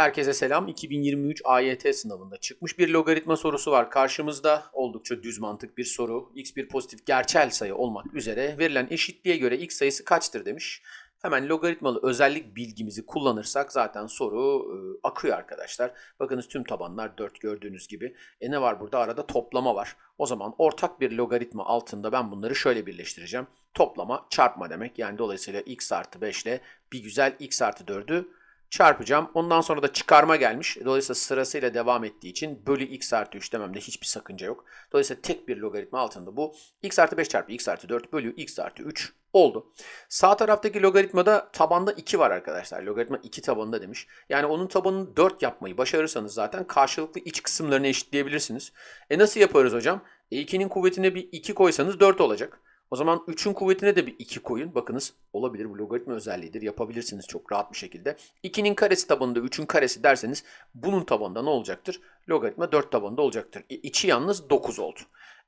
Herkese selam. 2023 AYT sınavında çıkmış bir logaritma sorusu var karşımızda. Oldukça düz mantık bir soru. x bir pozitif gerçel sayı olmak üzere verilen eşitliğe göre x sayısı kaçtır demiş. Hemen logaritmalı özellik bilgimizi kullanırsak zaten soru e, akıyor arkadaşlar. Bakınız tüm tabanlar 4 gördüğünüz gibi. E ne var burada? Arada toplama var. O zaman ortak bir logaritma altında ben bunları şöyle birleştireceğim. Toplama çarpma demek. Yani dolayısıyla x artı 5 ile bir güzel x artı 4'ü çarpacağım. Ondan sonra da çıkarma gelmiş. Dolayısıyla sırasıyla devam ettiği için bölü x artı 3 dememde hiçbir sakınca yok. Dolayısıyla tek bir logaritma altında bu x artı 5 çarpı x artı 4 bölü x artı 3 oldu. Sağ taraftaki logaritmada tabanda 2 var arkadaşlar. Logaritma 2 tabanında demiş. Yani onun tabanını 4 yapmayı başarırsanız zaten karşılıklı iç kısımlarını eşitleyebilirsiniz. E nasıl yaparız hocam? E 2'nin kuvvetine bir 2 koysanız 4 olacak. O zaman 3'ün kuvvetine de bir 2 koyun. Bakınız olabilir bu logaritma özelliğidir. Yapabilirsiniz çok rahat bir şekilde. 2'nin karesi tabanında 3'ün karesi derseniz bunun tabanında ne olacaktır? Logaritma 4 tabanında olacaktır. E, içi yalnız 9 oldu.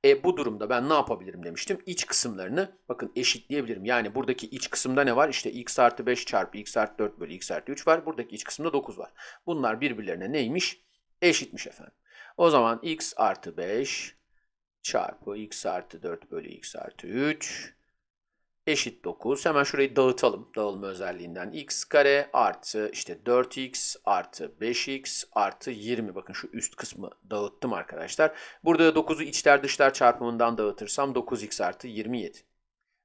E bu durumda ben ne yapabilirim demiştim. İç kısımlarını bakın eşitleyebilirim. Yani buradaki iç kısımda ne var? İşte x artı 5 çarpı x artı 4 bölü x artı 3 var. Buradaki iç kısımda 9 var. Bunlar birbirlerine neymiş? Eşitmiş efendim. O zaman x artı 5 çarpı x artı 4 bölü x artı 3 eşit 9. Hemen şurayı dağıtalım dağılma özelliğinden. x kare artı işte 4x artı 5x artı 20. Bakın şu üst kısmı dağıttım arkadaşlar. Burada da 9'u içler dışlar çarpımından dağıtırsam 9x artı 27.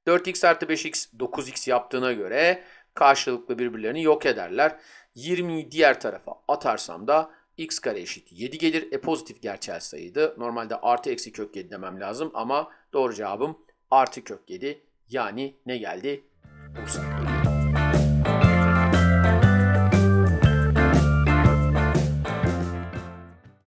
4x artı 5x 9x yaptığına göre karşılıklı birbirlerini yok ederler. 20'yi diğer tarafa atarsam da x kare eşit 7 gelir. E pozitif gerçel sayıydı. Normalde artı eksi kök 7 demem lazım ama doğru cevabım artı kök 7. Yani ne geldi? Bursa.